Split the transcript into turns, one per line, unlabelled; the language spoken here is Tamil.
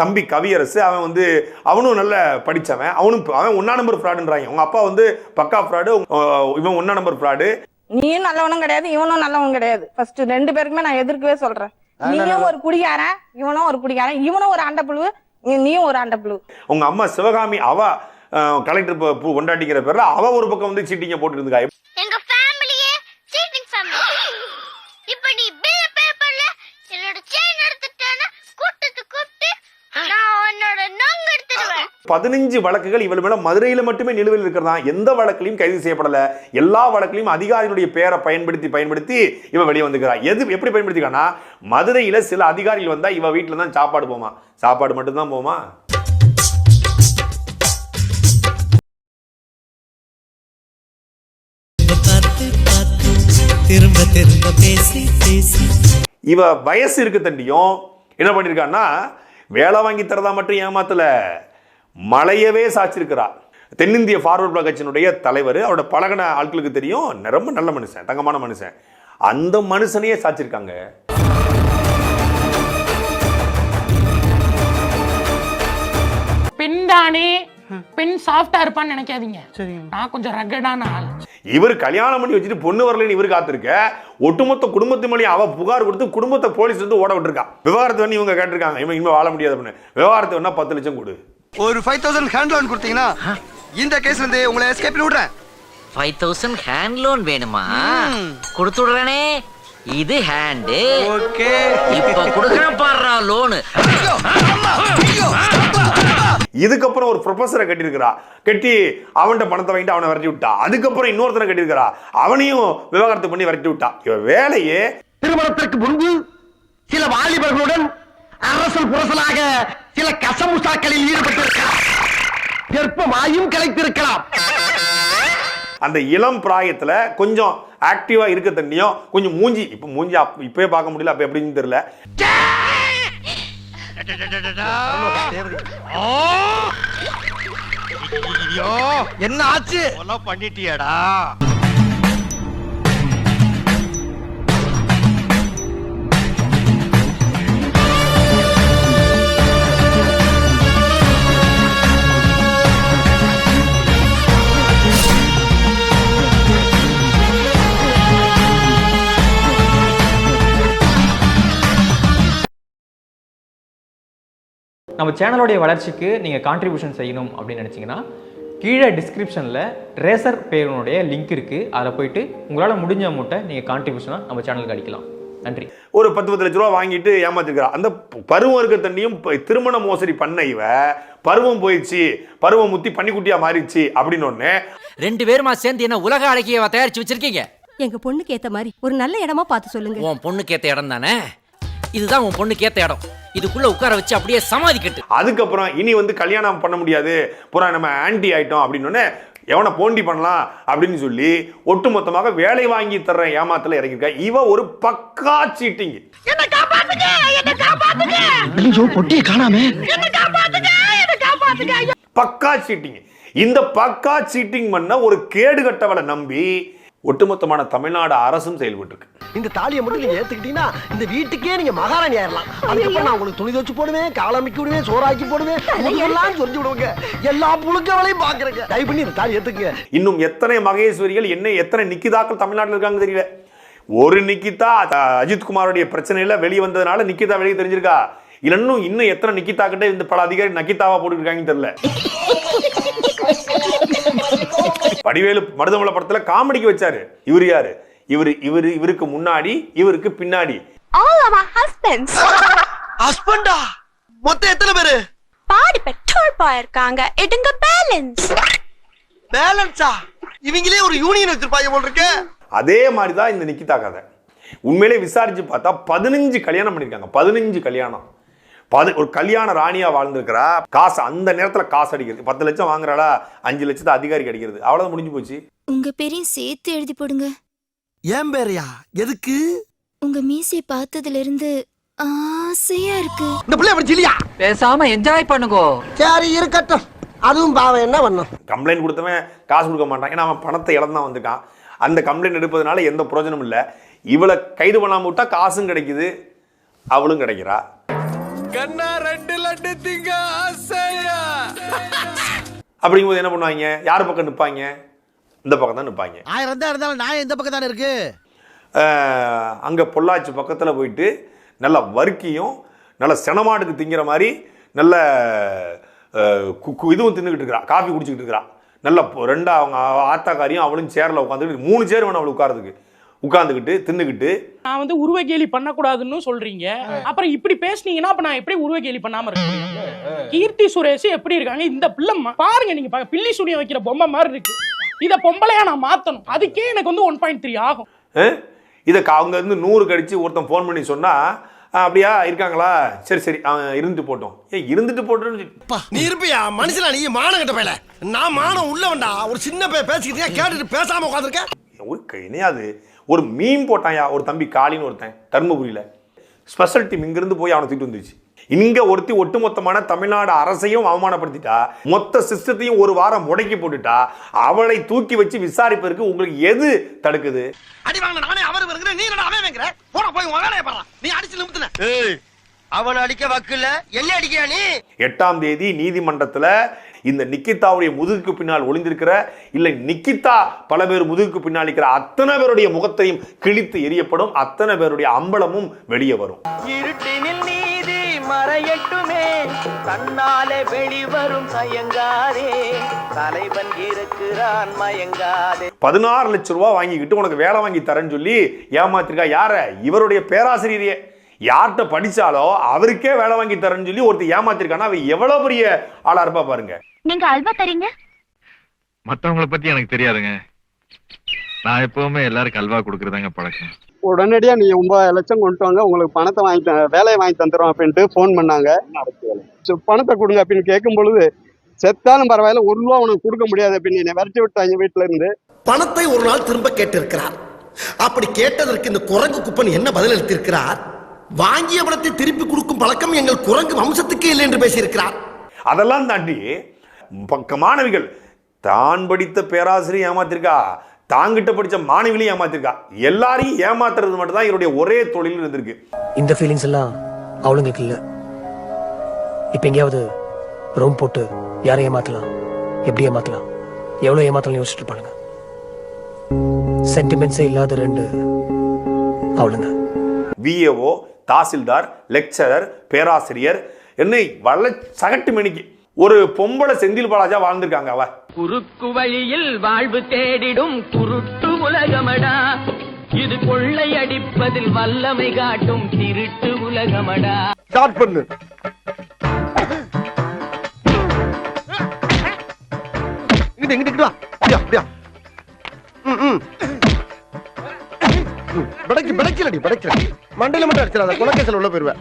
தம்பி கவியரசு அவன் வந்து அவனும் நல்ல படிச்சவன். அவனும் அவன் ஒன்னா நம்பர் ஃப்ராடுன்றாங்க உங்க அப்பா வந்து பக்கா ஃப்ராடு இவன் ஒன்னா நம்பர் ஃப்ராடு
நீயும் நல்லவனும் கிடையாது இவனும் நல்லவன் கிடையாது. ஃபர்ஸ்ட் ரெண்டு பேருக்குமே நான் எதிர்க்கவே சொல்றேன். நீயும் ஒரு குடிகாரன் இவனும் ஒரு குடிகாரன் இவனும் ஒரு அண்டப்புழு நீயும் ஒரு அண்டப்புழு
உங்க அம்மா சிவகாமி அவ கலெக்டர் கொண்டாட்டிங்கிற பேர்ல அவ ஒரு பக்கம் வந்து சீட்டிங்க போட்டு
எங்க ஃபேமிலியே சீட்டிங்
பதினஞ்சு வழக்குகள் இவள் மேல மதுரையில மட்டுமே நிலுவையில் இருக்கிறதா? எந்த வழக்கிலையும் கைது செய்யப்படல. எல்லா வழக்கிலையும் அதிகாரிகளுடைய பேரை பயன்படுத்தி பயன்படுத்தி இவ வெளியே வந்துக்கிறா எது எப்படி பயன்படுத்திக்கானா மதுரையில சில அதிகாரிகள் வந்தா இவ வீட்டுல தான் சாப்பாடு போமா? சாப்பாடு மட்டும்தான் போமா?
திரும்ப திரும்ப பேசி பேசி
இவ வயசு இருக்கு தண்டியும் என்ன பண்ணிருக்கான்னா வேலை வாங்கி தரதா மட்டும் ஏமாத்தல. மலையவே சாச்சிருக்கிறார் தென்னிந்திய ஃபார்வர்ட் பிளாக் கட்சியினுடைய தலைவர் அவரோட பழகின ஆட்களுக்கு தெரியும். ரொம்ப நல்ல மனுஷன் தங்கமான மனுஷன். அந்த மனுஷனையே சாச்சிருக்காங்க.
பின்தானே பெண் சாஃப்டா இருப்பான்னு நினைக்காதீங்க. நான் கொஞ்சம் ரகடான ஆள்.
இவர் கல்யாணம் பண்ணி வச்சுட்டு பொண்ணு வரலன்னு இவர் காத்திருக்க. ஒட்டுமொத்த குடும்பத்து மேலேயும் அவ புகார் கொடுத்து குடும்பத்தை போலீஸ் வந்து ஓட விட்டுருக்கா. விவகாரத்தை வந்து இவங்க கேட்டிருக்காங்க. இவன் இனிமே வாழ முடியாது அப்படின்னு விவகாரத்தை வேணா பத்து லட்சம் கொடு.
ஒரு ஃபைவ் தௌசண்ட் ஹேண்ட் லோன் கொடுத்தீங்கன்னா இந்த கேஸ்ல இருந்து உங்களை எஸ்கேப் விடுறேன்.
ஃபைவ் தௌசண்ட் ஹேண்ட் லோன் வேணுமா? கொடுத்து விடுறேனே. இது ஹேண்டு
ஓகே.
இப்ப கொடுக்கறேன் பாடுறா லோனு
இதுக்கப்புறம் ஒரு ப்ரொஃபஸரை கட்டியிருக்கிறா. கட்டி அவன்கிட்ட பணத்தை வாங்கிட்டு அவனை விரட்டி விட்டா. அதுக்கப்புறம் இன்னொருத்தனை கட்டியிருக்கிறா. அவனையும் விவாகரத்து பண்ணி விரட்டி விட்டா. இவ வேலையே
திருமணத்திற்கு முன்பு சில வாலிபர்களுடன் அரசல் புரசலாக சில கசமுசாக்களில் ஈடுபட்டிருக்கலாம் கர்ப்பமாயும் கலைத்திருக்கலாம்.
அந்த இளம் பிராயத்துல கொஞ்சம் ஆக்டிவா இருக்க தண்ணியும் கொஞ்சம் மூஞ்சி இப்ப மூஞ்சி இப்பவே பார்க்க முடியல அப்ப எப்படின்னு தெரியல.
என்ன ஆச்சு?
பண்ணிட்டியாடா.
நம்ம சேனலோடைய வளர்ச்சிக்கு நீங்கள் கான்ட்ரிபியூஷன் செய்யணும் அப்படின்னு நினச்சிங்கன்னா கீழே டிஸ்கிரிப்ஷனில் ரேசர் பேருனுடைய லிங்க் இருக்குது அதில் போயிட்டு உங்களால் முடிஞ்ச அமௌண்ட்டை நீங்கள் கான்ட்ரிபியூஷனாக நம்ம சேனலுக்கு அடிக்கலாம். நன்றி.
ஒரு பத்து பத்து லட்ச ரூபா வாங்கிட்டு ஏமாத்திருக்கிறா. அந்த பருவம் இருக்க தண்ணியும் திருமண மோசடி பண்ண இவ. பருவம் போயிடுச்சு. பருவம் முத்தி பன்னிக்குட்டியா மாறிடுச்சு அப்படின்னு ஒண்ணு
ரெண்டு பேருமா சேர்ந்து என்ன உலக அழகிய தயாரிச்சு வச்சிருக்கீங்க?
எங்க பொண்ணுக்கு ஏத்த மாதிரி ஒரு நல்ல இடமா பார்த்து சொல்லுங்க.
உன் பொண்ணுக்கு ஏத்த இடம் தானே? இதுதான் உன் பொண்ணுக்கு ஏத்த இடம். இதுக்குள்ள உட்கார வச்சு அப்படியே சமாதி கட்டு
அதுக்கப்புறம் இனி வந்து கல்யாணம் பண்ண முடியாது. புறா நம்ம ஆன்டி ஆயிட்டோம் அப்படின்னு எவனை போண்டி பண்ணலாம் அப்படின்னு சொல்லி ஒட்டுமொத்தமாக வேலை வாங்கி தர்ற ஏமாத்துல இறங்கியிருக்கா. இவ ஒரு பக்கா சீட்டிங் பக்கா சீட்டிங் இந்த பக்கா சீட்டிங் பண்ண ஒரு கேடு கட்டவளை நம்பி ஒட்டுமொத்தமான தமிழ்நாடு அரசும் செயல்பட்டு இருக்கு
இந்த தாலியை மட்டும் நீங்க ஏத்துக்கிட்டீங்கன்னா இந்த வீட்டுக்கே நீங்க மகாராணி ஆயிரலாம். அதுக்கப்புறம் நான் உங்களுக்கு துணி துவச்சு போடுவேன் காலமிக்கி விடுவேன் சோறாக்கி போடுவேன் முதுகெல்லாம் சொல்லி விடுவேங்க. எல்லா புழுக்க வேலையும் பாக்குறேங்க. தயவு பண்ணி இந்த தாலி ஏத்துக்குங்க.
இன்னும் எத்தனை மகேஸ்வரிகள் என்ன எத்தனை நிக்கிதாக்கள் தமிழ்நாட்டில் இருக்காங்க தெரியல. ஒரு நிக்கிதா அ- அஜித் குமாருடைய பிரச்சனையில வெளியே வந்ததுனால நிக்கிதா வெளியே தெரிஞ்சிருக்கா? இல்ல இன்னும் இன்னும் எத்தனை நிக்கிதா கிட்ட இந்த பல அதிகாரி நக்கிதாவா போட்டுருக்காங்கன்னு தெரியல. வடிவேலு மருதமலை படத்துல காமெடிக்கு வச்சாரு. இவர் யாரு? இவர் இவர் இவருக்கு முன்னாடி இவருக்கு பின்னாடி.
ஆல் அவர் ஹஸ்பண்ட்ஸ்
ஹஸ்பண்டா மொத்தம் எத்தனை பேரு?
பாடி பெட்ரோல் போயிருக்காங்க. எடுங்க பேலன்ஸ்
பேலன்ஸா இவங்களே ஒரு யூனியன் வச்சிருப்பாங்க போல் இருக்கு
அதே மாதிரி தான் இந்த நிக்கிதா கதை. உண்மையிலே விசாரிச்சு பார்த்தா பதினஞ்சு கல்யாணம் பண்ணியிருக்காங்க பதினஞ்சு கல்யாணம். பது ஒரு கல்யாண ராணியா வாழ்ந்திருக்கிறா. காசு அந்த நேரத்துல காசு அடிக்கிறது. பத்து லட்சம் வாங்குறாளா அஞ்சு லட்சத்தை அதிகாரி கிடைக்கிறது. அவ்வளவுதான் முடிஞ்சு போச்சு.
உங்க பேரையும் சேர்த்து எழுதி போடுங்க.
ஏன் பேரையா? எதுக்கு?
உங்க மீசை பார்த்ததுல இருந்து ஆசையா இருக்கு.
இந்த பிள்ளை அப்படி சொல்லியா
பேசாம என்ஜாய் பண்ணுங்கோ.
சரி இருக்கட்டும். அதுவும் பாவம். என்ன பண்ணும்?
கம்ப்ளைண்ட் கொடுத்தவன் காசு கொடுக்க மாட்டான். ஏன்னா அவன் பணத்தை இழந்தான் வந்திருக்கான். அந்த கம்ப்ளைண்ட் எடுப்பதனால எந்த பிரயோஜனமும் இல்லை. இவளை கைது பண்ணாம விட்டா காசும் கிடைக்குது. அவளும் கிடைக்கிறா.
கண்ணா ரெண்டுல லட்டு திங்க ஆசையா?
அப்படிங்கும்போது என்ன பண்ணுவாங்க? யார் பக்கம் நிற்பாங்க இந்த பக்கம் தான் நிற்பாங்க
ஆயிரம் தான் இருந்தாலும் நான் எந்த பக்கம் தானே இருக்கு?
அங்கே பொள்ளாச்சி பக்கத்தில் போயிட்டு நல்ல வறுக்கியும் நல்ல செனமாட்டுக்கு திங்கிற மாதிரி நல்ல கு- இதுவும் தின்னுக்கிட்டு இருக்கிறா. காஃபி குடிச்சிக்கிட்டு இருக்கிறா. நல்ல ரெண்டா அவங்க ஆத்தாக்காரியும் அவளும் சேரில் உட்காந்துக்கிட்டு மூணு சேர் வேணும் அவளுக்கு உட்காரதுக்கு உட்காந்துக்கிட்டு தின்னுக்கிட்டு
நான் வந்து உருவ கேலி பண்ணக்கூடாதுன்னு சொல்றீங்க. அப்புறம் இப்படி பேசுனீங்கன்னா அப்ப நான் எப்படி உருவ கேலி பண்ணாம இருக்க முடியும்? கீர்த்தி சுரேஷ் எப்படி இருக்காங்க? இந்த பிள்ளை பாருங்க நீங்க பாருங்க. பில்லி சூனியம் வைக்கிற பொம்மை மாதிரி இருக்கு. இத பொம்பளையா நான் மாத்தணும். அதுக்கே எனக்கு வந்து ஒன் பாயிண்ட் த்ரீ ஆகும்.
இதை கா- அவங்க வந்து நூறு கடிச்சு ஒருத்தன் ஃபோன் பண்ணி சொன்னா "ஆ, அப்படியா? இருக்காங்களா? சரி சரி. அவன் இருந்துட்டு போட்டோம். ஏன் இருந்துட்டு போட்டோன்னு
நீ இருப்பியா? மனுஷனா நீ? மானம் கட்ட பையல நான் மானம் உள்ளவன்டா. ஒரு சின்ன பையன் பேசிக்கிட்டே கேட்டுட்டு பேசாம உட்காந்துருக்க
ஒரு க- என்னையாது ஒரு மீன் போட்டான்யா ஒரு தம்பி காளின்னு ஒருத்தன் தர்மபுரியில். ஸ்பெஷல் டீம் இங்கிருந்து போய் அவனை தூக்கிட்டு வந்துருச்சு. இங்க ஒருத்தி ஒட்டுமொத்தமான தமிழ்நாடு அரசையும் அவமானப்படுத்திட்டா மொத்த சிஸ்டத்தையும் ஒரு வாரம் முடக்கி போட்டுட்டா அவளை தூக்கி வச்சு விசாரிப்பதற்கு உங்களுக்கு எது தடுக்குது?
அடி வாங்க நானே அவர் வருகிறேன் நீ அவன் வைக்கிற போட போய் உன் வேலையை பாரு நீ அடிச்சு நிமித்துன. அவனை அடிக்க வக்குல என்ன அடிக்கியா நீ?
எட்டாம் தேதி நீதிமன்றத்துல இந்த நிக்கிதாவுடைய முதுகுக்கு பின்னால் ஒளிந்திருக்கிற இல்லை நிக்கிதா பல பேர் முதுகுக்கு பின்னால் இருக்கிற அத்தனை பேருடைய முகத்தையும் கிழித்து எரியப்படும் அத்தனை பேருடைய அம்பலமும் வெளியே வரும்.
இருட்டினில் நீதி மறையட்டுமே கண்ணாலே வெளிவரும் தயங்காதே. தலைவன் இருக்கிறான் மயங்காதே.
பதினாறு லட்சம் ரூபாய் வாங்கிக்கிட்டு உனக்கு வேலை வாங்கி தரேன்னு சொல்லி ஏமாத்திருக்கா? யார? இவருடைய பேராசிரியரே யார்கிட்ட படிச்சாலோ அவருக்கே வேலை வாங்கி தரேன்னு சொல்லி ஒருத்தர் ஏமாத்திருக்கானா? அவ எவ்வளவு பெரிய ஆளா இருப்பா பாருங்க.
நீங்க அல்வா தரீங்க?
மத்தவங்கள பத்தி எனக்கு தெரியாதுங்க. நான் எப்பவுமே எல்லாருக்கும் அல்வா கொடுக்கறதாங்க பழக்கம்.
உடனடியா நீங்க ஒன்பது லட்சம் கொண்டு வாங்க உங்களுக்கு பணத்தை வாங்கி த- வேலையை வாங்கி தந்துடும் அப்படின்ட்டு ஃபோன் பண்ணாங்க. பணத்தை கொடுங்க அப்படின்னு கேட்கும் பொழுது செத்தாலும் பரவாயில்ல ஒரு ரூபா உனக்கு கொடுக்க முடியாது அப்படின்னு என்னை விரட்டி விட்டாங்க வீட்டுல இருந்து.
பணத்தை ஒரு நாள் திரும்ப கேட்டிருக்கிறார். அப்படி கேட்டதற்கு இந்த குரங்கு குப்பன் என்ன பதில் அளித்திருக்கிறார் வாங்கிய பணத்தை திருப்பி கொடுக்கும் பழக்கம் எங்கள் குரங்கு வம்சத்துக்கே இல்லை என்று பேசியிருக்கிறார்.
அதெல்லாம் தாண்டி பக்க மாணவிகள் தான் படித்த பேராசிரியர் ஏமாத்திருக்கா? தாங்கிட்ட படிச்ச மாணவிகளையும் ஏமாத்திருக்கா? எல்லாரையும் ஏமாத்துறது மட்டும் தான் இவருடைய ஒரே தொழில் இருந்திருக்கு.
இந்த ஃபீலிங்ஸ் எல்லாம் அவளுங்களுக்கு இல்ல. இப்ப எங்கேயாவது ரூம் போட்டு யாரை ஏமாத்தலாம்? எப்படி ஏமாத்தலாம்? எவ்வளவு ஏமாத்தலாம் யோசிச்சுட்டு இருப்பாளுங்க. சென்டிமெண்ட்ஸே இல்லாத ரெண்டு அவளுங்க.
விஏஓ தாசில்தார் லெக்சரர் பேராசிரியர் என்னை வல்ல சகட்டு மணிக்கு ஒரு பொம்பளை செந்தில் பாலாஜா வாழ்ந்திருக்காங்க அவ
குறுக்கு வழியில் வாழ்வு தேடிடும் குருட்டு உலகமடா இது கொள்ளை அடிப்பதில் வல்லமை காட்டும் திருட்டு உலகமடா
ஸ்டார்ட் பண்ணு இங்கிட்டு இங்கிட்டு வா அப்படியா அப்படியா ம், ம். ம், பிடைக்கு பிடைக்கலடி பிடைக்கல மண்டையில மட்டும் அடிச்சிடாத குலக்கேசல் உள்ள போயிருவேன்.